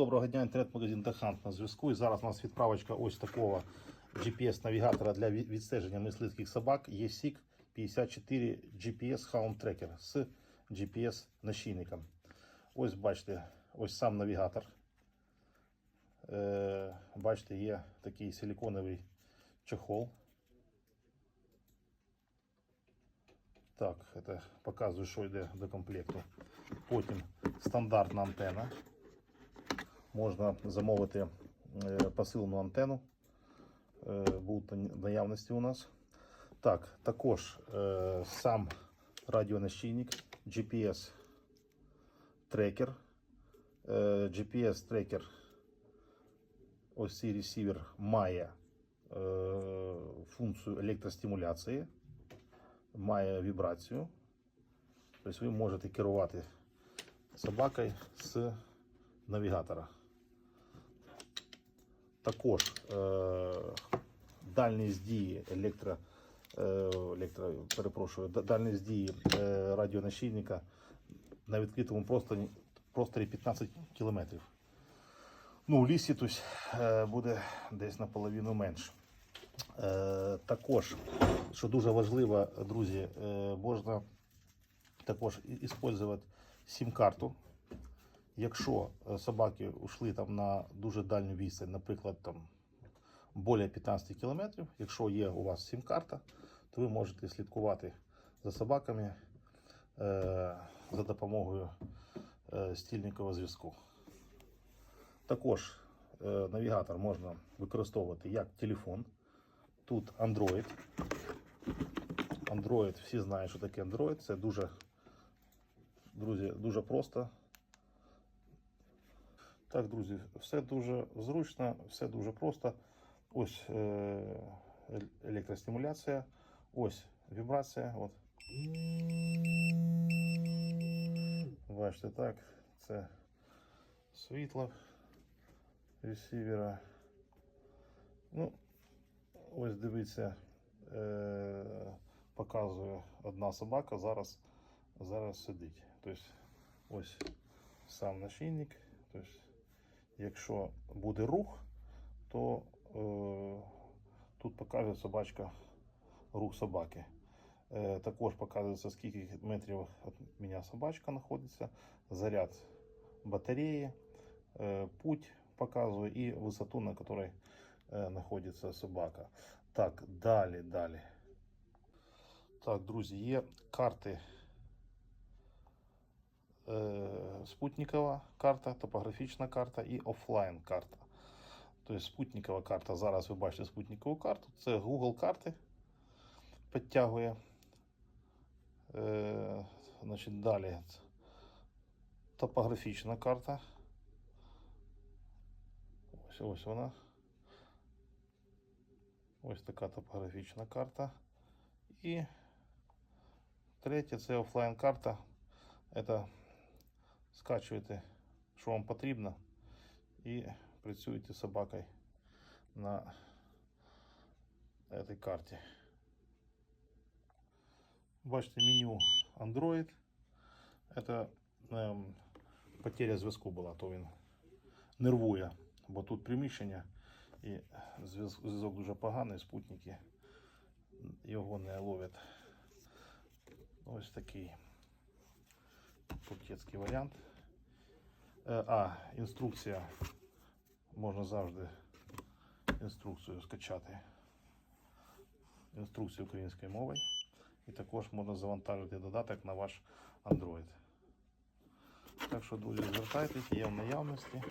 доброго дня, інтернет-магазин Дахант на зв'язку. І зараз у нас відправочка ось такого GPS-навігатора для відстеження мисливських собак ESIC 54 GPS Hound Tracker з GPS-нащільником. Ось бачите, ось сам навігатор. Е, бачите, є такий силиконовий чохол. Так, це показую, що йде до комплекту. Потім стандартна антена. Можна замовити е, посилну антенну. Е, Будуть наявності у нас. Так, також е, сам радіонащільник, GPS трекер. GPS трекер. Ось цей ресівер має функцію електростимуляції, має вібрацію. Тобто ви можете керувати собакою з навігатора. Також е, дальність дії електро, е, електро, перепрошую, дальність дії е, радіонащільника на відкритому просторі, просторі 15 кілометрів. Ну, в лісі тобто, е, буде десь наполовину менше. Також, що дуже важливо, друзі, можна також використовувати сім-карту. Якщо е, собаки ушли там на дуже дальню відстань, наприклад, там більше 15 кілометрів, якщо є у вас сім-карта, то ви можете слідкувати за собаками е, за допомогою е, стільникового зв'язку. Також е, навігатор можна використовувати як телефон. Тут Android. Android, всі знають, що таке Android. Це дуже, друзі, дуже просто. Так, друзі, все дуже зручно, все дуже просто. Ось е, електростимуляція, ось вібрація. От. Бачите, так, це світло ресівера. Ну, ось дивіться, е, показує одна собака, зараз, зараз сидить. Тобто ось сам нашийник. Тобто, якщо буде рух, то е, тут покаже собачка рух собаки. Е, також показується, скільки метрів від мене собачка знаходиться, заряд батареї, е, путь показує і висоту, на якій е, знаходиться собака. Так, далі, далі. Так, друзі, є карти е, спутникова карта, топографічна карта і офлайн карта. Тобто спутникова карта, зараз ви бачите спутникову карту, це Google карти підтягує. Е, значить, далі топографічна карта. Ось ось вона. Ось така топографічна карта. І третє це офлайн карта. Це скачуєте, що вам потрібно, і працюєте з собакою на цій карті. Бачите меню Android. Это ем, потеря зв'язку була, то він нервує, бо тут приміщення і зв'яз- зв'язок дуже поганий, спутники його не ловлять. Ось такий турецький варіант. Е, А, інструкція. Можна завжди інструкцію скачати. Інструкцію українською мовою. І також можна завантажити додаток на ваш Android. Так що, друзі, звертайтесь, є в наявності.